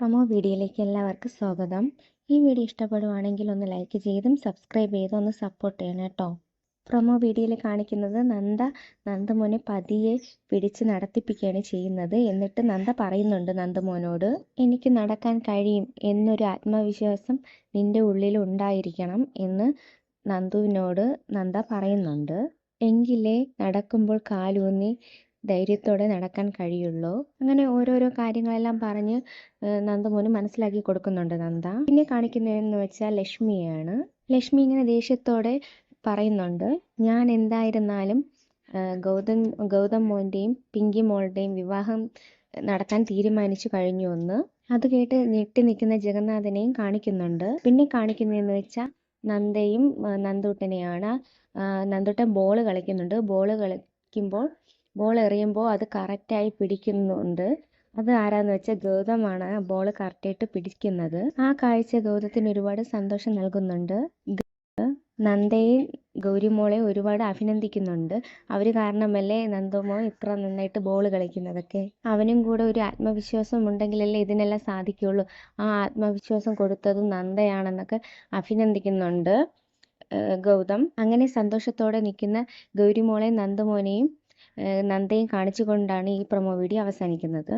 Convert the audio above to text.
Promo വീഡിയോയിലേക്ക് എല്ലാവർക്കും സ്വാഗതം. ഈ വീഡിയോ ഇഷ്ടപ്പെടുവാണെങ്കിൽ ഒന്ന് ലൈക്ക് ചെയ്തും സബ്സ്ക്രൈബ് ചെയ്തും ഒന്ന് സപ്പോർട്ട് ചെയ്യണം കേട്ടോ. പ്രൊമോ വീഡിയോയിൽ കാണിക്കുന്നത് നന്ദ നന്ദമോനെ പതിയെ പിടിച്ച് നടത്തിപ്പിക്കുകയാണ് ചെയ്യുന്നത്. എന്നിട്ട് നന്ദ പറയുന്നുണ്ട് നന്ദമോനോട് എനിക്ക് നടക്കാൻ കഴിയും എന്നൊരു ആത്മവിശ്വാസം നിന്റെ ഉള്ളിൽ ഉണ്ടായിരിക്കണം എന്ന് നന്ദുവിനോട് നന്ദ പറയുന്നുണ്ട്. എങ്കിലേ നടക്കുമ്പോൾ കാലൂന്നി ധൈര്യത്തോടെ നടക്കാൻ കഴിയുള്ളൂ. അങ്ങനെ ഓരോരോ കാര്യങ്ങളെല്ലാം പറഞ്ഞ് നന്ദമോന് മനസ്സിലാക്കി കൊടുക്കുന്നുണ്ട് നന്ദ. പിന്നെ കാണിക്കുന്നതെന്ന് വെച്ചാൽ ലക്ഷ്മിയാണ്. ലക്ഷ്മി ഇങ്ങനെ ദേഷ്യത്തോടെ പറയുന്നുണ്ട് ഞാൻ എന്തായിരുന്നാലും ഗൗതം ഗൗതം മോന്റെയും പിങ്കി മോളുടെയും വിവാഹം നടത്താൻ തീരുമാനിച്ചു കഴിഞ്ഞു എന്ന്. അത് കേട്ട് ഞെട്ടി നിൽക്കുന്ന ജഗന്നാഥനെയും കാണിക്കുന്നുണ്ട്. പിന്നെ കാണിക്കുന്നതെന്ന് വെച്ചാൽ നന്ദയും നന്ദൂട്ടനെയാണ് നന്ദൂട്ടൻ ബോൾ കളിക്കുന്നുണ്ട്. ബോൾ കളിക്കുമ്പോൾ ബോൾ എറിയുമ്പോൾ അത് കറക്റ്റായി പിടിക്കുന്നുണ്ട്. അത് ആരാന്ന് വെച്ചാൽ ഗൗതമാണ് ബോൾ കറക്റ്റായിട്ട് പിടിക്കുന്നത്. ആ കാഴ്ച ഗൗതത്തിന് ഒരുപാട് സന്തോഷം നൽകുന്നുണ്ട്. നന്ദയും ഗൗരിമോളെ ഒരുപാട് അഭിനന്ദിക്കുന്നുണ്ട്. അവർ കാരണമല്ലേ നന്ദമോ ഇത്ര നന്നായിട്ട് ബോൾ കളിക്കുന്നതൊക്കെ? അവനും കൂടെ ഒരു ആത്മവിശ്വാസം ഉണ്ടെങ്കിലല്ലേ ഇതിനെല്ലാം സാധിക്കുള്ളൂ. ആ ആത്മവിശ്വാസം കൊടുത്തതും നന്ദയാണെന്നൊക്കെ അഭിനന്ദിക്കുന്നുണ്ട് ഗൗതം. അങ്ങനെ സന്തോഷത്തോടെ നിൽക്കുന്ന ഗൗരിമോളെയും നന്ദമോനെയും നന്ദയും കാണിച്ചുകൊണ്ടാണ് ഈ പ്രൊമോ വീഡിയോ അവസാനിക്കുന്നത്.